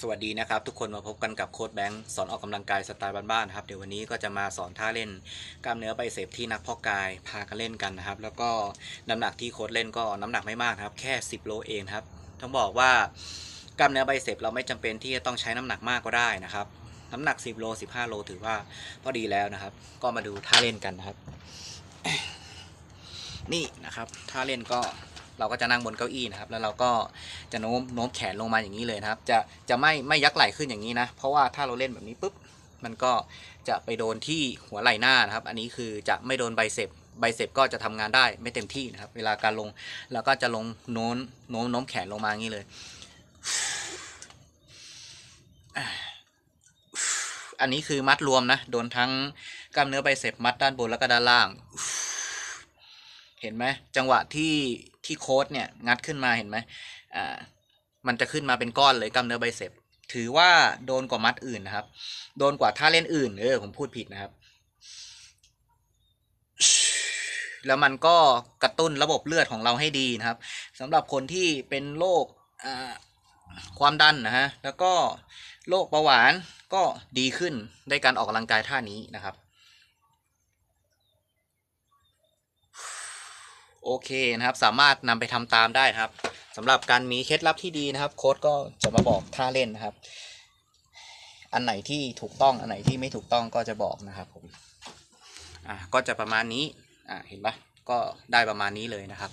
สวัสดีนะครับ ทุกคนมาพบกันกับโค้ดแบงค์สอนออกกำลังกายสไตล์บ้านๆครับเดี๋ยววันนี้ก็จะมาสอนท่าเล่นกล้ามเนื้อไบเซปที่นักพาะกายพากันเล่นกันนะครับ แล้วก็น้ำหนักที่โค้ดเล่นก็น้ำหนักไม่มากครับ แค่ 10 โลเองครับต้องบอกว่ากล้ามเนื้อไบเซปเราไม่จำเป็นที่จะต้องใช้น้ำหนักมากก็ได้นะครับ น้ำหนัก 10 โล 15 โลถือว่าพอดีแล้วนะครับ ก็มาดูท่าเล่นกันนะครับ นี่นะครับท่าเล่นก็ เราก็จะนั่งบนเก้าอี้นะครับ แล้วเราก็จะโน้มโน้มแขนลงมาอย่างนี้เลยนะครับ จะจะไม่ไม่ยักไหล่ขึ้นอย่างนี้นะ เพราะว่าถ้าเราเล่นแบบนี้ปุ๊บมันก็จะไปโดนที่หัวไหล่หน้านะครับ อันนี้คือจะไม่โดนไบเซปไบเซปก็จะทำงานได้ไม่เต็มที่นะครับ เวลาการลงเราก็จะลงโน้มโน้มโน้มแขนลงมาอย่างนี้เลยอันนี้คือมัดรวมนะ โดนทั้งกล้ามเนื้อไบเซปมัดด้านบนแล้วก็ด้านล่าง เห็นไหมจังหวะที่ที่โค้ดเนี่ยงัดขึ้นมาเห็นไหมอ่ามันจะขึ้นมาเป็นก้อนเลยกล้ามเนื้อไบเซปถือว่าโดนกว่ามัดอื่นนะครับ โดนกว่าท่าเล่นอื่นเออผมพูดผิดนะครับ แล้วมันก็กระตุ้นระบบเลือดของเราให้ดีนะครับสำหรับคนที่เป็นโรคอ่าความดันนะฮะแล้วก็โรคเบาหวานก็ดีขึ้นได้การออกกำลังกายท่านี้นะครับ โอเคนะครับ สามารถนำไปทำตามได้ครับสำหรับการมีเคล็ดลับที่ดีนะครับโค้ดก็จะมาบอกท่าเล่นนะครับ อันไหนที่ถูกต้องอันไหนที่ไม่ถูกต้องก็จะบอกนะครับผมอะก็จะประมาณนี้อะเห็นปะก็ได้ประมาณนี้เลยนะครับ